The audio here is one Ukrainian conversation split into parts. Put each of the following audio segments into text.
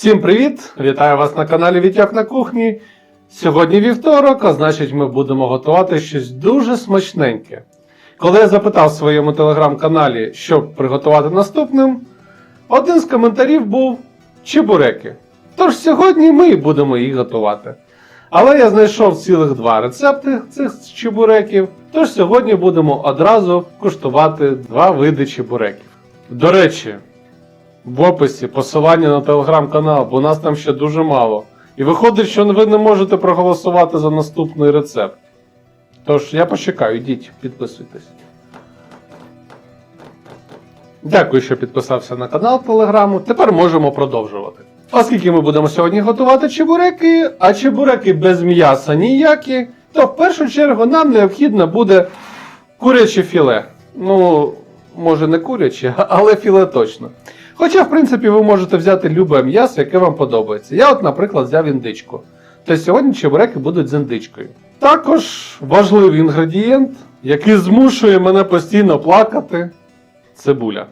Всім привіт! Вітаю вас на каналі Вітяк на кухні. Сьогодні вівторок, а значить, ми будемо готувати щось дуже смачненьке. Коли я запитав в своєму телеграм-каналі, що приготувати наступним, один з коментарів був чебуреки. Тож сьогодні ми і будемо їх готувати. Але я знайшов цілих два рецепти цих чебуреків, тож сьогодні будемо одразу куштувати два види чебуреків. До речі, в описі посилання на телеграм-канал, бо нас там ще дуже мало. І виходить, що ви не можете проголосувати за наступний рецепт. Тож я почекаю, йдіть, підписуйтесь. Дякую, що підписався на канал Телеграму. Тепер можемо продовжувати. Оскільки ми будемо сьогодні готувати чебуреки, а чебуреки без м'яса ніякі, то в першу чергу нам необхідно буде куряче філе. Ну, може не куряче, але філе точно. Хоча, в принципі, ви можете взяти любе м'ясо, яке вам подобається. Я, от, наприклад, взяв індичку. То сьогодні чебуреки будуть з індичкою. Також важливий інгредієнт, який змушує мене постійно плакати цибуля.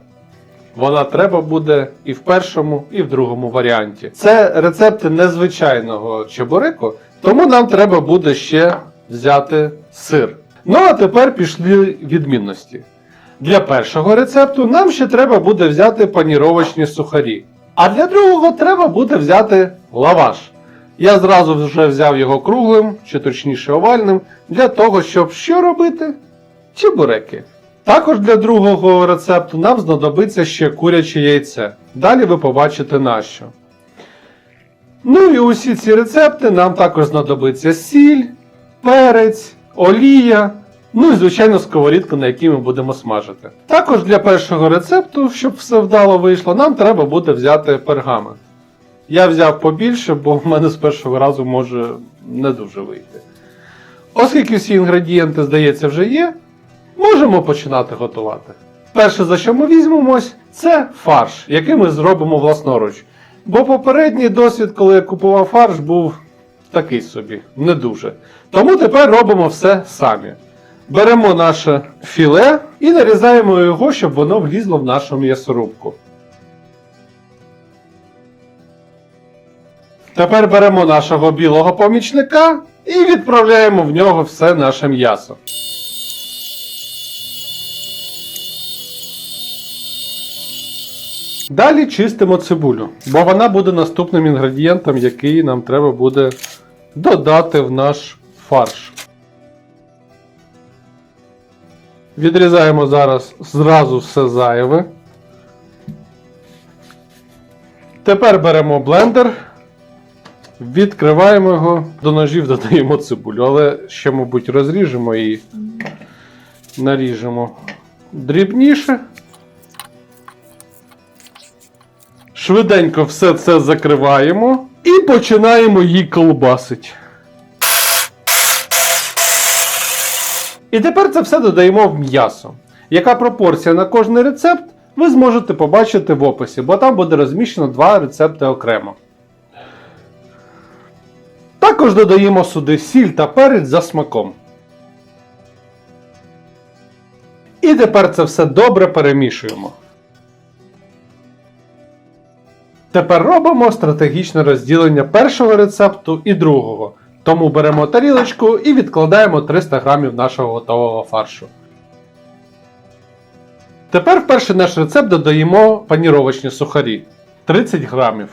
Вона треба буде і в першому, і в другому варіанті. Це рецепти незвичайного чебуреку, тому нам треба буде ще взяти сир. Ну а тепер пішли відмінності. Для першого рецепту нам ще треба буде взяти паніровочні сухарі. А для другого треба буде взяти лаваш. Я зразу вже взяв його круглим, чи точніше овальним, для того, щоб що робити? Чебуреки. Також для другого рецепту нам знадобиться ще куряче яйце. Далі ви побачите нащо. Ну і усі ці рецепти нам також знадобиться сіль, перець, олія, ну і звичайно сковорідка, на якій ми будемо смажити. Також для першого рецепту, щоб все вдало вийшло, нам треба буде взяти пергамент. Я взяв побільше, бо в мене з першого разу може не дуже вийти. Оскільки всі інгредієнти, здається, вже є, можемо починати готувати. Перше, за що ми візьмемось, це фарш, який ми зробимо власноруч. Бо попередній досвід, коли я купував фарш, був такий собі, не дуже. Тому тепер робимо все самі. Беремо наше філе і нарізаємо його, щоб воно влізло в нашу м'ясорубку. Тепер беремо нашого білого помічника і відправляємо в нього все наше м'ясо. Далі чистимо цибулю, бо вона буде наступним інгредієнтом, який нам треба буде додати в наш фарш. Відрізаємо зараз зразу все зайве. Тепер беремо блендер, відкриваємо його, до ножів додаємо цибулю, але ще, мабуть, розріжемо і наріжемо дрібніше. Швиденько все це закриваємо і починаємо її колбасити. І тепер це все додаємо в м'ясо. Яка пропорція на кожний рецепт, ви зможете побачити в описі, бо там буде розміщено два рецепти окремо. Також додаємо сюди сіль та перець за смаком. І тепер це все добре перемішуємо. Тепер робимо стратегічне розділення першого рецепту і другого. Тому беремо тарілочку і відкладаємо 300 грамів нашого готового фаршу. Тепер в перший наш рецепт додаємо паніровочні сухарі 30 грамів.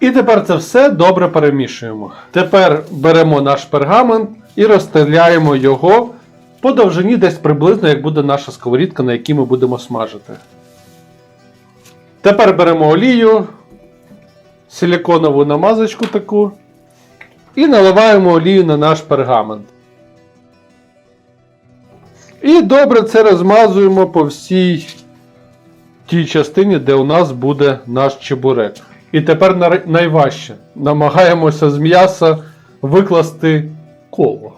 І тепер це все добре перемішуємо. Тепер беремо наш пергамент і розстріляємо його по довжині десь приблизно, як буде наша сковорідка, на якій ми будемо смажити. Тепер беремо олію, силіконову намазочку таку. І наливаємо олію на наш пергамент. І добре це розмазуємо по всій тій частині, де у нас буде наш чебурек. І тепер найважче. Намагаємося з м'яса викласти коло.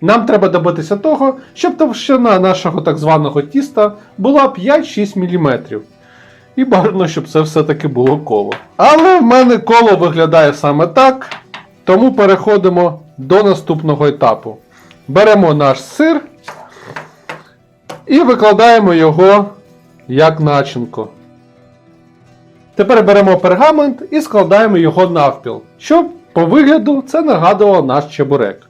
Нам треба добитися того, щоб товщина нашого так званого тіста була 5-6 мм. І бажано, щоб це все-таки було коло. Але в мене коло виглядає саме так. Тому переходимо до наступного етапу. Беремо наш сир і викладаємо його як начинку. Тепер беремо пергамент і складаємо його навпіл, щоб по вигляду це нагадувало наш чебурек.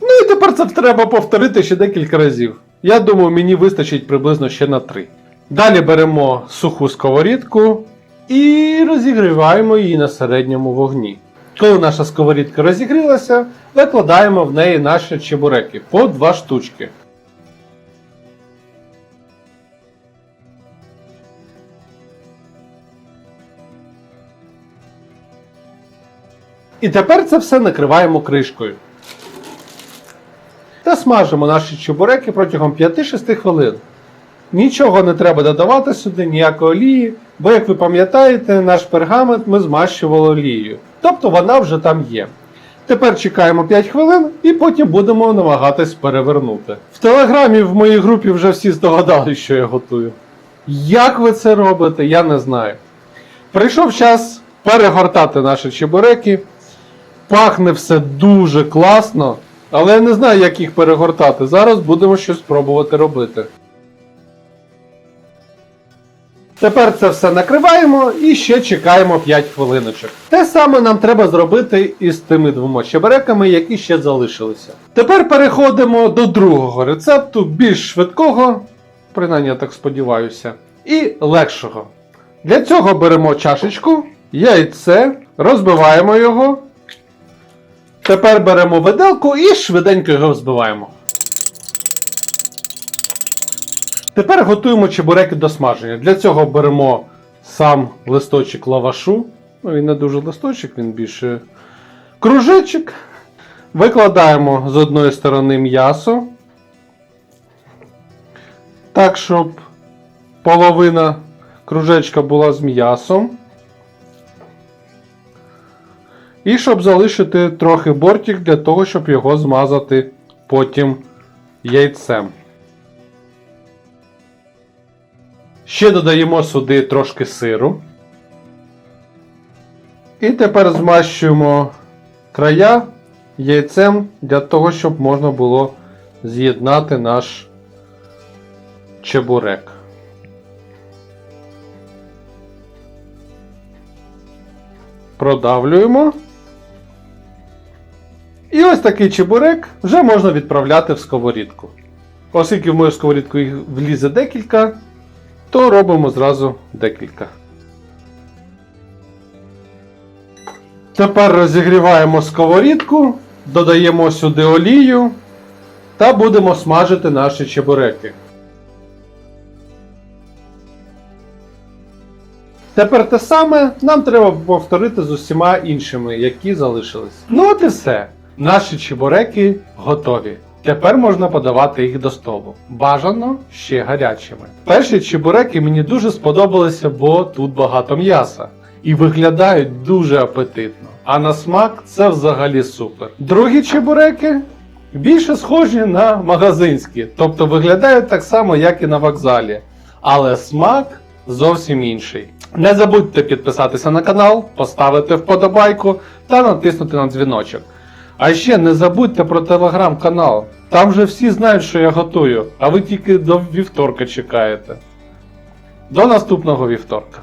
Ну і тепер це треба повторити ще декілька разів. Я думаю, мені вистачить приблизно ще на 3. Далі беремо суху сковорідку і розігріваємо її на середньому вогні. Коли наша сковорідка розігрілася, викладаємо в неї наші чебуреки по 2 штучки. І тепер це все накриваємо кришкою. Та смажимо наші чебуреки протягом 5-6 хвилин. Нічого не треба додавати сюди, ніякої олії, бо, як ви пам'ятаєте, наш пергамент ми змащували олією. Тобто вона вже там є. Тепер чекаємо 5 хвилин і потім будемо намагатись перевернути. В телеграмі в моїй групі вже всі здогадали, що я готую. Як ви це робите, я не знаю. Прийшов час перегортати наші чебуреки. Пахне все дуже класно, але я не знаю, як їх перегортати. Зараз будемо щось спробувати робити. Тепер це все накриваємо і ще чекаємо 5 хвилиночок. Те саме нам треба зробити із тими двома чебуреками, які ще залишилися. Тепер переходимо до другого рецепту, більш швидкого, принаймні я так сподіваюся, і легшого. Для цього беремо чашечку, яйце, розбиваємо його. Тепер беремо виделку і швиденько його взбиваємо. Тепер готуємо чебуреки до смаження. Для цього беремо сам листочок лавашу. Ну, він не дуже листочок, він більше кружечок. Викладаємо з одної сторони м'ясо. Так, щоб половина кружечка була з м'ясом. І щоб залишити трохи бортик для того, щоб його змазати потім яйцем. Ще додаємо сюди трошки сиру. І тепер змащуємо края яйцем для того, щоб можна було з'єднати наш чебурек. Продавлюємо. І ось такий чебурек вже можна відправляти в сковорідку. Оскільки в мою сковорідку їх влізе декілька, то робимо зразу декілька. Тепер розігріваємо сковорідку, додаємо сюди олію та будемо смажити наші чебуреки. Тепер те саме нам треба повторити з усіма іншими, які залишились. Ну от і все. Наші чебуреки готові. Тепер можна подавати їх до столу. Бажано ще гарячими. Перші чебуреки мені дуже сподобалися, бо тут багато м'яса. І виглядають дуже апетитно. А на смак це взагалі супер. Другі чебуреки більше схожі на магазинські, тобто виглядають так само, як і на вокзалі. Але смак зовсім інший. Не забудьте підписатися на канал, поставити вподобайку та натиснути на дзвіночок. А ще не забудьте про телеграм-канал. Там вже всі знають, що я готую, а ви тільки до вівторка чекаєте. До наступного вівторка.